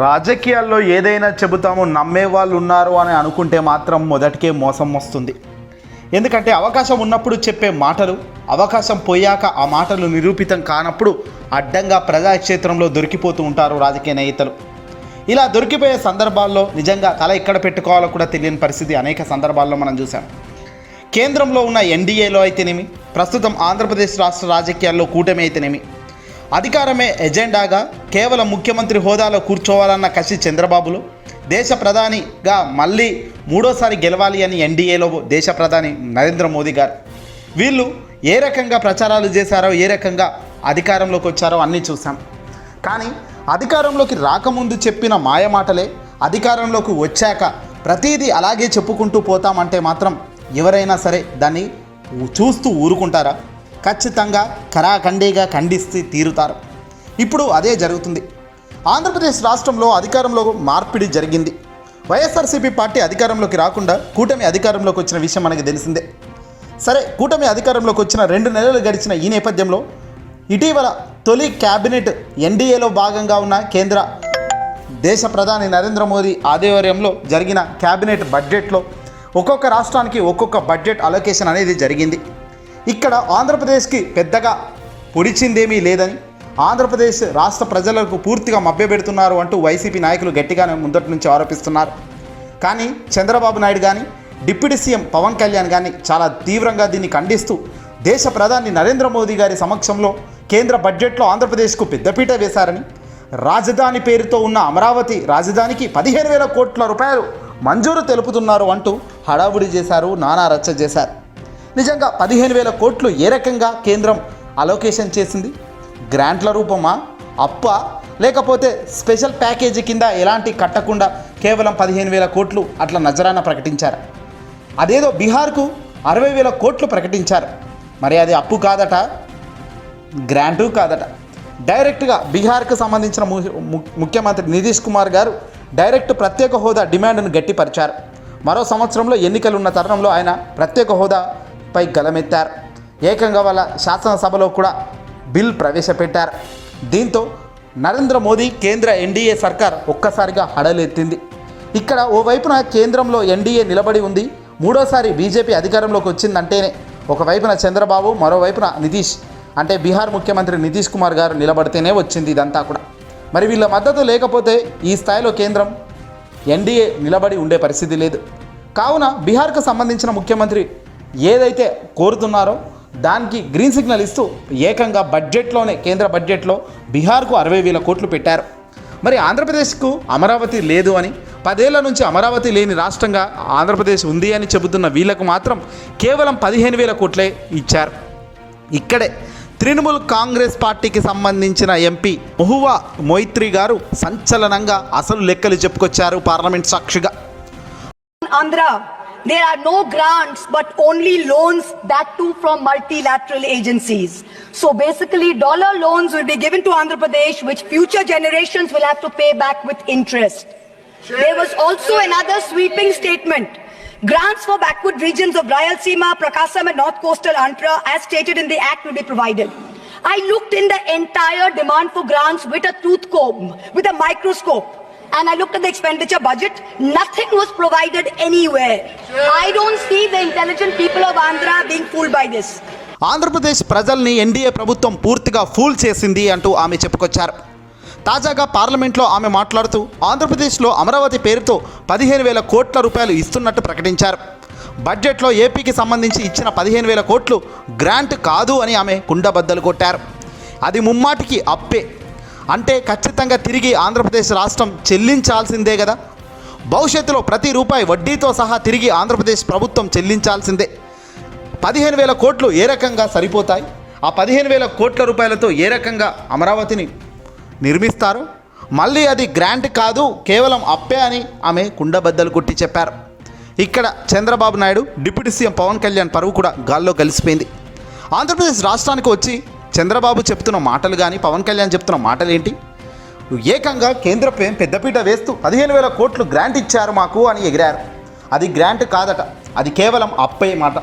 రాజకీయాల్లో ఏదైనా చెబుతాము నమ్మే వాళ్ళు ఉన్నారు అని అనుకుంటే మాత్రం మొదటికే మోసం వస్తుంది. ఎందుకంటే అవకాశం ఉన్నప్పుడు చెప్పే మాటలు అవకాశం పోయాక ఆ మాటలు నిరూపితం కానప్పుడు అడ్డంగా ప్రజాక్షేత్రంలో దొరికిపోతూ ఉంటారు రాజకీయ నేతలు. ఇలా దొరికిపోయే సందర్భాల్లో నిజంగా తల ఎక్కడ పెట్టుకోవాలో కూడా తెలియని పరిస్థితి అనేక సందర్భాల్లో మనం చూసాం కేంద్రంలో ఉన్న ఎన్డీఏలో అయితేనేమి ప్రస్తుతం ఆంధ్రప్రదేశ్ రాష్ట్ర రాజకీయాల్లో కూటమి అయితేనేమి అధికారమే ఎజెండాగా కేవలం ముఖ్యమంత్రి హోదాలో కూర్చోవాలన్న కసి చంద్రబాబులు దేశ ప్రధానిగా మళ్ళీ మూడోసారి గెలవాలి అని ఎన్డీఏలో దేశ ప్రధాని నరేంద్ర మోదీ గారు. వీళ్ళు ఏ రకంగా ప్రచారాలు చేశారో ఏ రకంగా అధికారంలోకి వచ్చారో అన్నీ చూసాం కానీ అధికారంలోకి రాకముందు చెప్పిన మాయమాటలే అధికారంలోకి వచ్చాక ప్రతిదీ అలాగే చెప్పుకుంటూ పోతామంటే మాత్రం ఎవరైనా సరే దాన్ని చూస్తూ ఊరుకుంటారా? ఖచ్చితంగా కరాఖండీగా ఖండిస్తూ తీరుతారు. ఇప్పుడు అదే జరుగుతుంది. ఆంధ్రప్రదేశ్ రాష్ట్రంలో అధికారంలో మార్పిడి జరిగింది. వైఎస్ఆర్సీపీ పార్టీ అధికారంలోకి రాకుండా కూటమి అధికారంలోకి వచ్చిన విషయం మనకి తెలిసిందే. సరే కూటమి అధికారంలోకి వచ్చిన రెండు నెలలు గడిచిన ఈ నేపథ్యంలో ఇటీవల తొలి క్యాబినెట్ ఎన్డీఏలో భాగంగా ఉన్న కేంద్ర దేశ ప్రధాని నరేంద్ర మోదీ ఆధ్వర్యంలో జరిగిన క్యాబినెట్ బడ్జెట్లో ఒక్కొక్క రాష్ట్రానికి ఒక్కొక్క బడ్జెట్ అలొకేషన్ అనేది జరిగింది. ఇక్కడ ఆంధ్రప్రదేశ్కి పెద్దగా పొడిచిందేమీ లేదని ఆంధ్రప్రదేశ్ రాష్ట్ర ప్రజలకు పూర్తిగా మభ్యపెడుతున్నారు అంటూ వైసీపీ నాయకులు గట్టిగానే ముందటి నుంచి ఆరోపిస్తున్నారు. కానీ చంద్రబాబు నాయుడు కానీ డిప్యూటీ సీఎం పవన్ కళ్యాణ్ కానీ చాలా తీవ్రంగా దీన్ని ఖండిస్తూ దేశ ప్రధాని నరేంద్ర మోదీ గారి సమక్షంలో కేంద్ర బడ్జెట్లో ఆంధ్రప్రదేశ్కు పెద్దపీట వేశారని రాజధాని పేరుతో ఉన్న అమరావతి రాజధానికి పదిహేను వేల కోట్ల రూపాయలు మంజూరు తెలుపుతున్నారు అంటూ హడావుడి చేశారు నానా రచ్చ చేశారు. నిజంగా పదిహేను వేల కోట్లు ఏ రకంగా కేంద్రం అలోకేషన్ చేసింది? గ్రాంట్ల రూపమా? అప్ప? లేకపోతే స్పెషల్ ప్యాకేజీ కింద ఎలాంటి కట్టకుండా కేవలం పదిహేను వేల కోట్లు అట్లా నజరాన ప్రకటించారు? అదేదో బీహార్కు అరవై వేల కోట్లు ప్రకటించారు. మరి అది అప్పు కాదట? గ్రాంటు కాదట. డైరెక్ట్గా బీహార్కు సంబంధించిన ము- ము- ముఖ్యమంత్రి నితీష్ కుమార్ గారు డైరెక్ట్ ప్రత్యేక హోదా డిమాండ్ను గట్టిపరిచారు. మరో సంవత్సరంలో ఎన్నికలు ఉన్న తరుణంలో ఆయన ప్రత్యేక హోదా పై గలమెత్తారు. ఏకంగా వాళ్ళ శాసనసభలో కూడా బిల్ ప్రవేశపెట్టారు. దీంతో నరేంద్ర మోదీ కేంద్ర ఎన్డీఏ సర్కార్ ఒక్కసారిగా హడలెత్తింది. ఇక్కడ ఓవైపున కేంద్రంలో ఎన్డీఏ నిలబడి ఉంది. మూడోసారి బీజేపీ అధికారంలోకి వచ్చిందంటేనే ఒకవైపున చంద్రబాబు మరోవైపున నితీష్. అంటే బీహార్ ముఖ్యమంత్రి నితీష్ కుమార్ గారు నిలబడితేనే వచ్చింది ఇదంతా కూడా. మరి వీళ్ళ మద్దతు లేకపోతే ఈ స్థాయిలో కేంద్రం ఎన్డీఏ నిలబడి ఉండే పరిస్థితి లేదు. కావున బీహార్కు సంబంధించిన ముఖ్యమంత్రి ఏదైతే కోరుతున్నారో దానికి గ్రీన్ సిగ్నల్ ఇస్తూ ఏకంగా బడ్జెట్లోనే కేంద్ర బడ్జెట్లో బీహార్కు అరవై వేల కోట్లు పెట్టారు. మరి ఆంధ్రప్రదేశ్కు అమరావతి లేదు అని పదేళ్ళ నుంచి అమరావతి లేని రాష్ట్రంగా ఆంధ్రప్రదేశ్ ఉంది అని చెబుతున్న వీళ్ళకు మాత్రం కేవలం పదిహేను వేల కోట్లే ఇచ్చారు. ఇక్కడే తృణమూల్ కాంగ్రెస్ పార్టీకి సంబంధించిన ఎంపీ మొహువా మొయిత్రి గారు సంచలనంగా అసలు లెక్కలు చెప్పుకొచ్చారు పార్లమెంట్ సాక్షిగా. Andhra there are no grants but only loans, that too from multilateral agencies. So basically, dollar loans will be given to Andhra Pradesh, which future generations will have to pay back with interest. There was also another sweeping statement. Grants for backward regions of Rayalaseema, Prakasam and North Coastal Andhra, as stated in the Act, will be provided. I looked in the entire demand for grants with a tooth comb, with a microscope. And I looked at the expenditure budget, nothing was provided anywhere. I don't see the intelligent people of Andhra being fooled by this. Andhra Pradesh ప్రజల్ని NDA ప్రభుత్వం పూర్తిగా pool చేసింది అంటూ ఆమె చెప్పుకొచ్చారు. తాజాగా పార్లమెంట్లో ఆమె మాట్లాడుతూ ఆంధ్రప్రదేశ్లో అమరావతి పేరుతో పదిహేను వేల కోట్ల రూపాయలు ఇస్తున్నట్టు ప్రకటించారు. బడ్జెట్లో ఏపీకి సంబంధించి ఇచ్చిన పదిహేను వేల కోట్లు గ్రాంట్ కాదు అని ఆమె కుండబద్దలు కొట్టారు. అది ముమ్మాటికి అప్పే. అంటే ఖచ్చితంగా తిరిగి ఆంధ్రప్రదేశ్ రాష్ట్రం చెల్లించాల్సిందే కదా. భవిష్యత్తులో ప్రతి రూపాయి వడ్డీతో సహా తిరిగి ఆంధ్రప్రదేశ్ ప్రభుత్వం చెల్లించాల్సిందే. పదిహేను వేల కోట్లు ఏ రకంగా సరిపోతాయి? ఆ పదిహేను వేల కోట్ల రూపాయలతో ఏ రకంగా అమరావతిని నిర్మిస్తారు? మళ్ళీ అది గ్రాంట్ కాదు కేవలం అప్పే అని ఆమె కుండబద్దలు కొట్టి చెప్పారు. ఇక్కడ చంద్రబాబు నాయుడు డిప్యూటీ సీఎం పవన్ కళ్యాణ్ పరువు కూడా గాల్లో కలిసిపోయింది. ఆంధ్రప్రదేశ్ రాష్ట్రానికి వచ్చి చంద్రబాబు చెప్తున్న మాటలు కానీ పవన్ కళ్యాణ్ చెప్తున్న మాటలు ఏంటి ఏకంగా కేంద్ర పెద్దపీట వేస్తూ పదిహేను వేల కోట్లు గ్రాంట్ ఇచ్చారు మాకు అని ఎగిరారు. అది గ్రాంట్ కాదట. అది కేవలం అప్పే మాట.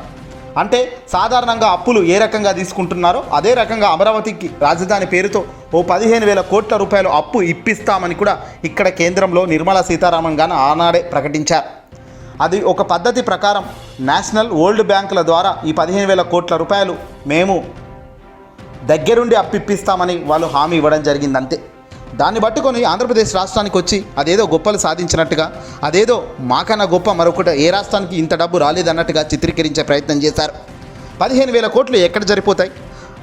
అంటే సాధారణంగా అప్పులు ఏ రకంగా తీసుకుంటున్నారో అదే రకంగా అమరావతికి రాజధాని పేరుతో ఓ పదిహేను వేల కోట్ల రూపాయలు అప్పు ఇప్పిస్తామని కూడా ఇక్కడ కేంద్రంలో నిర్మలా సీతారామన్ గాను ఆనాడే ప్రకటించారు. అది ఒక పద్ధతి ప్రకారం నేషనల్ ఓల్డ్ బ్యాంకుల ద్వారా ఈ పదిహేను వేల కోట్ల రూపాయలు మేము దగ్గరుండి అప్పిప్పిస్తామని వాళ్ళు హామీ ఇవ్వడం జరిగింది అంతే దాన్ని పట్టుకొని ఆంధ్రప్రదేశ్ రాష్ట్రానికి వచ్చి అదేదో గొప్పలు సాధించినట్టుగా అదేదో మాకన్నా గొప్ప మరొకటి ఏ రాష్ట్రానికి ఇంత డబ్బు రాలేదన్నట్టుగా చిత్రీకరించే ప్రయత్నం చేశారు. పదిహేను వేల కోట్లు ఎక్కడ జరిపోతాయి?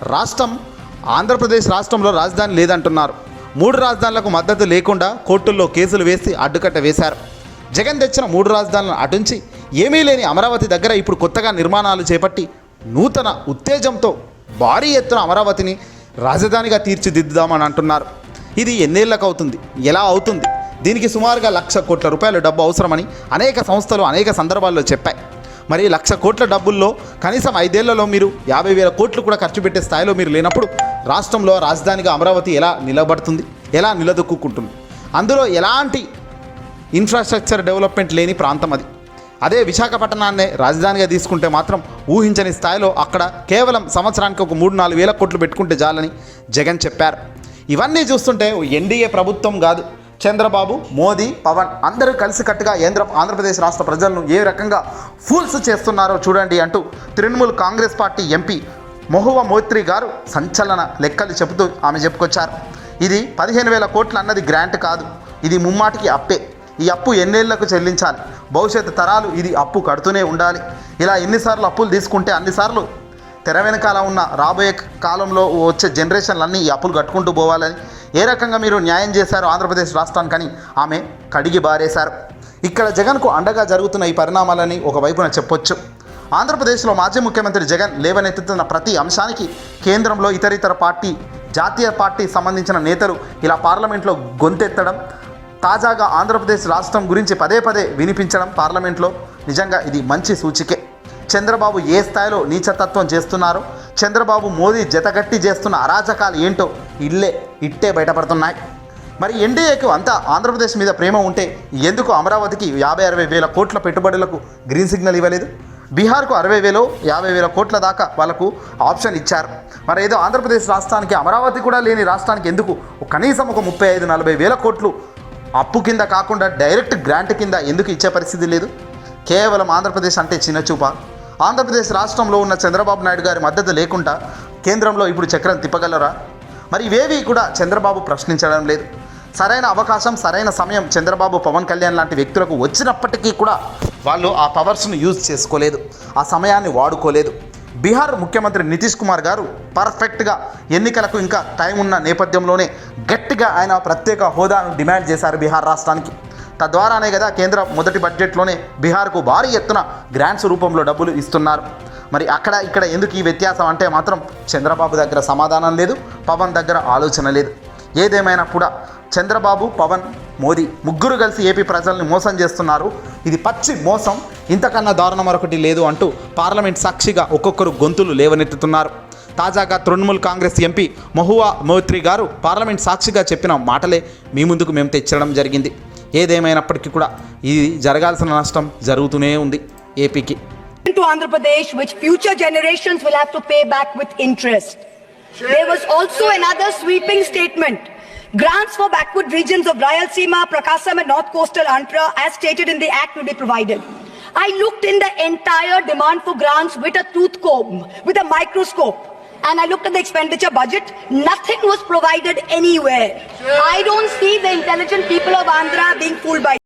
రాష్ట్రం ఆంధ్రప్రదేశ్ రాష్ట్రంలో రాజధాని లేదంటున్నారు. మూడు రాజధానులకు మద్దతు లేకుండా కోర్టుల్లో కేసులు వేసి అడ్డుకట్ట వేశారు. జగన్ తెచ్చిన మూడు రాజధానులను అటుంచి ఏమీ లేని అమరావతి దగ్గర ఇప్పుడు కొత్తగా నిర్మాణాలు చేపట్టి నూతన ఉత్తేజంతో భారీ ఎత్తున అమరావతిని రాజధానిగా తీర్చిదిద్దుదామని అంటున్నారు. ఇది ఎన్నేళ్ళకు అవుతుంది ఎలా అవుతుంది? దీనికి సుమారుగా లక్ష కోట్ల రూపాయల డబ్బు అవసరమని అనేక సంస్థలు అనేక సందర్భాల్లో చెప్పాయి. మరి లక్ష కోట్ల డబ్బుల్లో కనీసం ఐదేళ్ళలో మీరు యాభై వేల కోట్లు కూడా ఖర్చు పెట్టే స్థాయిలో మీరు లేనప్పుడు రాష్ట్రంలో రాజధానిగా అమరావతి ఎలా నిలబడుతుంది? ఎలా నిలదొక్కుంటుంది అందులో ఎలాంటి ఇన్ఫ్రాస్ట్రక్చర్ డెవలప్మెంట్ లేని ప్రాంతం అది? అదే విశాఖపట్నాన్నే రాజధానిగా తీసుకుంటే మాత్రం ఊహించని స్థాయిలో అక్కడ కేవలం సంవత్సరానికి ఒక మూడు నాలుగు వేల కోట్లు పెట్టుకుంటే చాలని జగన్ చెప్పారు. ఇవన్నీ చూస్తుంటే ఎన్డీఏ ప్రభుత్వం కాదు చంద్రబాబు మోదీ పవన్ అందరూ కలిసికట్టుగా కేంద్ర ఆంధ్రప్రదేశ్ రాష్ట్ర ప్రజలను ఏ రకంగా ఫూల్స్ చేస్తున్నారో చూడండి అంటూ Trinamool Congress party MP Mahua Moitra garu సంచలన లెక్కలు చెబుతూ ఆమె చెప్పుకొచ్చారు. ఇది పదిహేను వేల కోట్లు అన్నది గ్రాంట్ కాదు ఇది ముమ్మాటికి అప్పే. ఈ అప్పు ఎన్నేళ్ళకు చెల్లించాలి? భవిష్యత్తు తరాలు ఇది అప్పు కడుతూనే ఉండాలి. ఇలా ఎన్నిసార్లు అప్పులు తీసుకుంటే అన్నిసార్లు తెర వెనకాల ఉన్న రాబోయే కాలంలో వచ్చే జనరేషన్లన్నీ ఈ అప్పులు కట్టుకుంటూ పోవాలని ఏ రకంగా మీరు న్యాయం చేశారో ఆంధ్రప్రదేశ్ రాష్ట్రానికని ఆమె కడిగి బారేశారు. ఇక్కడ జగన్కు అండగా జరుగుతున్న ఈ పరిణామాలని ఒకవైపున చెప్పొచ్చు. ఆంధ్రప్రదేశ్లో మాజీ ముఖ్యమంత్రి జగన్ లేవనెత్తుతున్న ప్రతి అంశానికి కేంద్రంలో ఇతరితర పార్టీ జాతీయ పార్టీ సంబంధించిన నేతలు ఇలా పార్లమెంట్లో గొంతెత్తడం తాజాగా ఆంధ్రప్రదేశ్ రాష్ట్రం గురించి పదే పదే వినిపించడం పార్లమెంట్లో. నిజంగా ఇది మంచి సూచికే. చంద్రబాబు ఏ స్థాయిలో నీచతత్వం చేస్తున్నారో చంద్రబాబు మోదీ జతగట్టి చేస్తున్న అరాచకాలు ఏంటో ఇల్లే ఇట్టే బయటపడుతున్నాయి. మరి ఎన్డీఏకు అంతా ఆంధ్రప్రదేశ్ మీద ప్రేమ ఉంటే ఎందుకు అమరావతికి యాభై అరవై వేల కోట్ల పెట్టుబడులకు గ్రీన్ సిగ్నల్ ఇవ్వలేదు? బీహార్కు అరవై వేలు యాభై వేల కోట్ల దాకా వాళ్ళకు ఆప్షన్ ఇచ్చారు. మరి ఏదో ఆంధ్రప్రదేశ్ రాష్ట్రానికి అమరావతి కూడా లేని రాష్ట్రానికి ఎందుకు? కనీసం ఒక ముప్పై ఐదు నలభై వేల కోట్లు అప్పు కింద కాకుండా డైరెక్ట్ గ్రాంట్ కింద ఎందుకు ఇచ్చే పరిస్థితి లేదు? కేవలం ఆంధ్రప్రదేశ్ అంటే చిన్నచూప ఆంధ్రప్రదేశ్ రాష్ట్రంలో ఉన్న చంద్రబాబు నాయుడు గారి మద్దతు లేకుండా కేంద్రంలో ఇప్పుడు చక్రం తిప్పగలరా? మరి ఇవేవి కూడా చంద్రబాబు ప్రశ్నించడం లేదు. సరైన అవకాశం సరైన సమయం చంద్రబాబు పవన్ కళ్యాణ్ లాంటి వ్యక్తులకు వచ్చినప్పటికీ కూడా వాళ్ళు ఆ పవర్స్ను యూజ్ చేసుకోలేదు. ఆ సమయాన్ని వాడుకోలేదు. బీహార్ ముఖ్యమంత్రి నితీష్ కుమార్ గారు పర్ఫెక్ట్గా ఎన్నికలకు ఇంకా టైం ఉన్న నేపథ్యంలోనే గట్టిగా ఆయన ప్రత్యేక హోదాను డిమాండ్ చేశారు బీహార్ రాష్ట్రానికి. తద్వారానే కదా కేంద్ర మొదటి బడ్జెట్లోనే బీహార్కు భారీ ఎత్తున గ్రాంట్స్ రూపంలో డబ్బులు ఇస్తున్నారు. మరి అక్కడ ఇక్కడ ఎందుకు ఈ వ్యత్యాసం అంటే మాత్రం చంద్రబాబు దగ్గర సమాధానం లేదు పవన్ దగ్గర ఆలోచన లేదు. ఏదేమైనా కూడా చంద్రబాబు పవన్ మోదీ ముగ్గురు కలిసి ఏపీ ప్రజల్ని మోసం చేస్తున్నారు. ఇది పచ్చి మోసం. ఇంతకన్నా దారుణం మరొకటి లేదు అంటూ పార్లమెంట్ సాక్షిగా ఒక్కొక్కరు గొంతులు లేవనెత్తుతున్నారు. తాజాగా తృణమూల్ కాంగ్రెస్ ఎంపీ మహువా మోత్రి గారు పార్లమెంట్ సాక్షిగా చెప్పిన మాటలే మీ ముందుకు మేము తెచ్చడం జరిగింది. ఏదేమైనప్పటికీ కూడా ఇది జరగాల్సిన నష్టం జరుగుతూనే ఉంది ఏపీకి. To Andhra Pradesh, which future generations will have to pay back with interest. There was also another sweeping statement. Grants for backward regions of Rayalaseema, Prakasam and North Coastal Andhra as stated in the act will be provided. I looked in the entire demand for grants with a tooth comb, with a microscope. And I looked at the expenditure budget, nothing was provided anywhere. I don't see the intelligent people of Andhra being fooled by